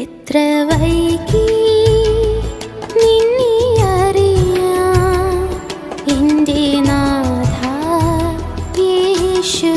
എത്ര വൈകി നിന്നെ അറിയാം? എന്റെ നാഥ യേശു